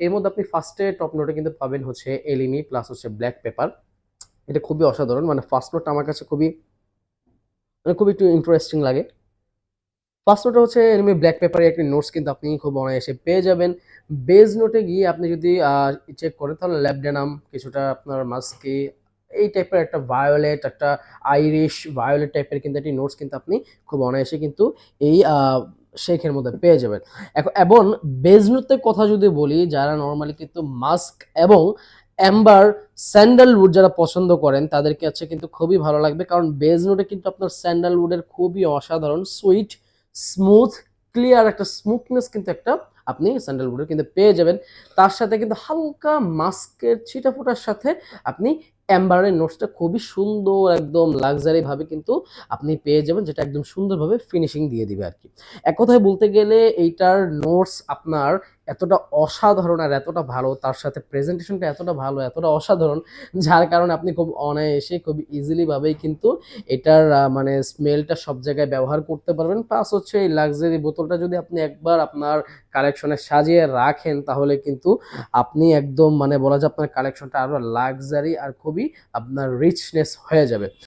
এর মধ্যে আপনি ফার্স্টে টপ নোটে কিন্তু পাবেন হচ্ছে এলিমি প্লাস হচ্ছে ব্ল্যাক পেপার এটা খুবই অসাধারণ মানে ফার্স্ট নোটটা আমার কাছে খুবই মানে খুবই একটু ইন্টারেস্টিং লাগে। ফার্স্ট নোটে হচ্ছে এনিমি ব্ল্যাক পেপারে একটি নোটস কিন্তু আপনি খুব অনায়াসে পেয়ে যাবেন। বেজ নোটে গিয়ে আপনি যদি চেক করেন তাহলে ল্যাবডেনাম কিছুটা আপনার মাস্কি এই টাইপের একটা ভায়োলেট একটা আইরিশ ভায়োলেট টাইপের কিন্তু একটি নোটস কিন্তু আপনি খুব অনায়াসে কিন্তু এই শেখের মধ্যে পেয়ে যাবেন। এখন, এবং বেজ নোটের কথা যদি বলি, যারা নর্মালি কিন্তু মাস্ক এবং অ্যাম্বার স্যান্ডালউড যারা পছন্দ করেন, তাদেরকে হচ্ছে কিন্তু খুবই ভালো লাগবে। কারণ বেজ কিন্তু আপনার স্যান্ডালউডের খুবই অসাধারণ সুইট স্মুথ ক্লিয়ার একটা স্মুথনেস কিন্তু একটা আপনি স্যান্ডেলউডের কিন্তু পেয়ে যাবেন। তার সাথে কিন্তু হালকা মাস্কের ছিটাফোটার সাথে আপনি অ্যাম্বারের নোটসটা খুবই সুন্দর, একদম লাক্সারি ভাবে কিন্তু আপনি পেয়ে যাবেন, যেটা একদম সুন্দরভাবে ফিনিশিং দিয়ে দিবে আর কি। এক কথায় বলতে গেলে এইটার নোটস আপনার এতটা অসাধারণ আর এতটা ভালো, তার সাথে প্রেজেন্টেশনটা এতটা ভালো, এতটা অসাধারণ, যার কারণে আপনি খুব অনায়াসে, খুব ইজিলিভাবেই কিন্তু এটার মানে স্মেলটা সব জায়গায় ব্যবহার করতে পারবেন। প্লাস হচ্ছে এই লাক্সারি বোতলটা যদি আপনি একবার আপনার কালেকশনে সাজিয়ে রাখেন, তাহলে কিন্তু আপনি একদম মানে বলা যায় আপনার কালেকশনটা আরও লাক্সারি আর খুবই আপনার রিচনেস হয়ে যাবে।